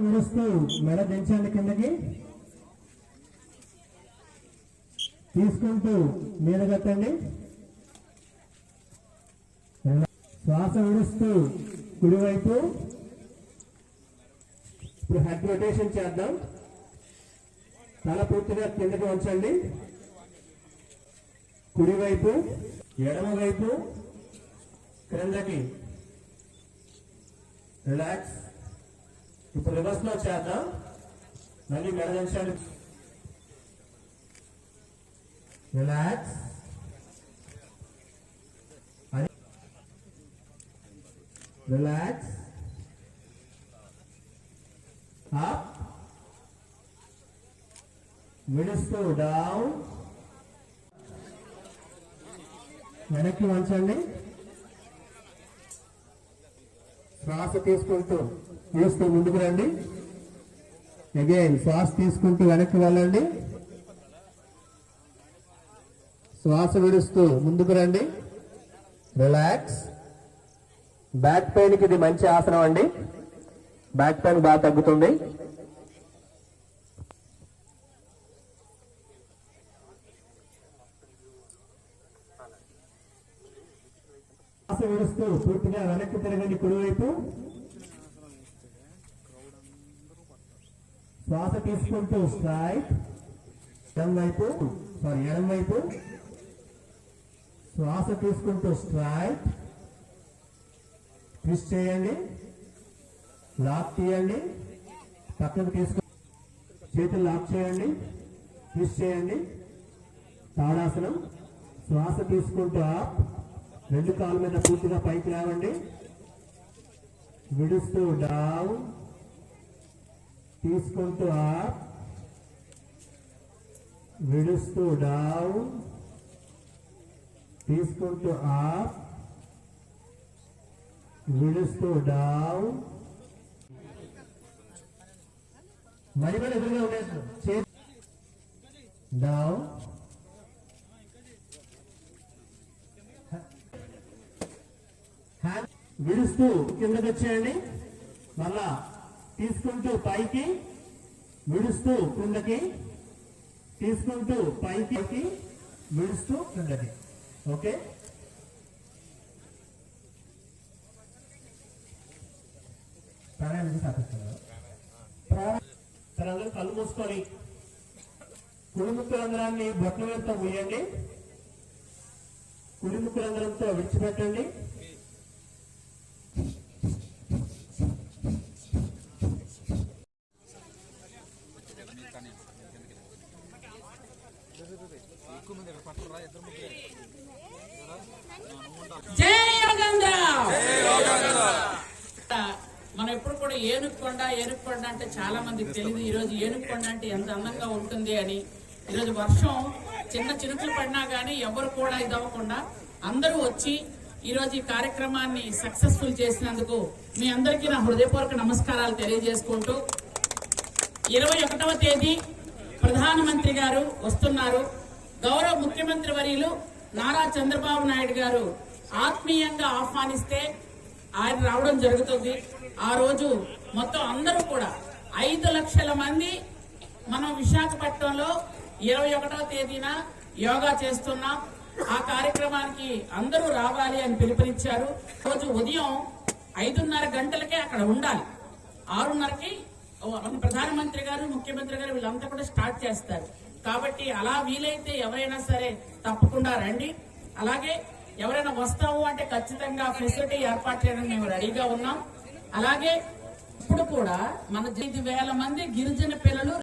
విడుస్తూ మెడ దించండి కిందకి. తీసుకుంటూ మీద కట్టండి. శ్వాస విడుస్తూ కుడివైపు. ఇప్పుడు హెడ్ రొటేషన్ చేద్దాం. తల పూర్తిగా కిందకి ఉంచండి. కుడివైపు ఎడమ వైపు క్రిందకి రిలాక్స్ ఇప్పుడు రివర్స్లో చేద్దాం. మళ్ళీ మెడ నిమిషాలు రిలాక్స్ రిలాక్స్ అప్ విడుస్తూ డౌన్ వెనక్కి వంచండి. శ్వాస తీసుకుంటూ చూస్తూ ముందుకు రండి. అగైన్ శ్వాస తీసుకుంటూ వెనక్కి వెళ్ళండి. శ్వాస విడుస్తూ ముందుకు రండి. రిలాక్స్ బ్యాక్ పెయిన్కి ఇది మంచి ఆసనం అండి. బ్యాక్ పెయిన్ బాగా తగ్గుతుంది శ్వాస విడుస్తూ పూర్తిగా వెనక్కి తిరగండి కుడివైపు. శ్వాస తీసుకుంటూ స్ట్రైట్ వైపు సారీ ఎడం వైపు. శ్వాస తీసుకుంటూ స్ట్రైట్ ట్విస్ట్ చేయండి. లాక్ తీయండి. పక్కకు తీసుకు చేతులు లాక్ చేయండి. ట్విస్ట్ చేయండి. తాడాసనం శ్వాస తీసుకుంటూ ఆప్ రెండు కాళ్ళ మీద పూర్తిగా పైకి లేవండి. విడుస్తూ డౌన్. తీసుకుంటూ అప్ విడుస్తూ డౌన్. తీసుకుంటూ అప్ విడుస్తూ డౌన్. మరి మరి ఎదురుగా ఉండేది. విడుస్తూ కిందకి వచ్చేయండి. మళ్ళా తీసుకుంటూ పైకి విడుస్తూ కిందకి తీసుకుంటూ పైకి విడుస్తూ కిందకి. ఓకే? ప్రాణాయామం సాధిస్తున్నారు. తరందరూ కళ్ళు మూసుకొని కుడిముక్కులందరాన్ని బొట్ల వేలతో ముయ్యండి కుడిముక్కులందరంతో విడిచిపెట్టండి. మనం ఎప్పుడు కూడా ఏనుక్కొండ ఏనుక్కొండ అంటే చాలా మందికి తెలియదు. ఈ రోజు అంటే ఎంత అందంగా ఉంటుంది అని. ఈరోజు వర్షం చిన్న చినుకులు పడినా కానీ ఎవరు కూడా ఇది అవ్వకుండా అందరూ వచ్చి ఈ రోజు ఈ కార్యక్రమాన్ని సక్సెస్ఫుల్ చేసినందుకు మీ అందరికీ నా హృదయపూర్వక నమస్కారాలు తెలియజేసుకుంటూ ఇరవై ఒకటవ తేదీ ప్రధానమంత్రి గారు వస్తున్నారు. గౌరవ ముఖ్యమంత్రి వర్యులు నారా చంద్రబాబు నాయుడు గారు ఆత్మీయంగా ఆహ్వానిస్తే ఆయన రావడం జరుగుతుంది. ఆ రోజు మొత్తం అందరూ కూడా ఐదు లక్షల మంది మనం విశాఖపట్నంలో ఇరవై ఒకటవ తేదీన యోగా చేస్తున్నాం. ఆ కార్యక్రమానికి అందరూ రావాలి అని పిలుపునిచ్చారు. రోజు ఉదయం ఐదున్నర గంటలకే అక్కడ ఉండాలి. ఆరున్నరకి ప్రధానమంత్రి గారు ముఖ్యమంత్రి గారు వీళ్ళంతా కూడా స్టార్ట్ చేస్తారు. కాబట్టి అలా వీలైతే ఎవరైనా సరే తప్పకుండా రండి. అలాగే ఎవరైనా వస్తాము అంటే ఖచ్చితంగా ఫెసిలిటీ ఏర్పాటు చేయడానికి మేము రెడీగా ఉన్నాం. అలాగే ఇప్పుడు కూడా మన ఐదు వేల మంది గిరిజన పిల్లలు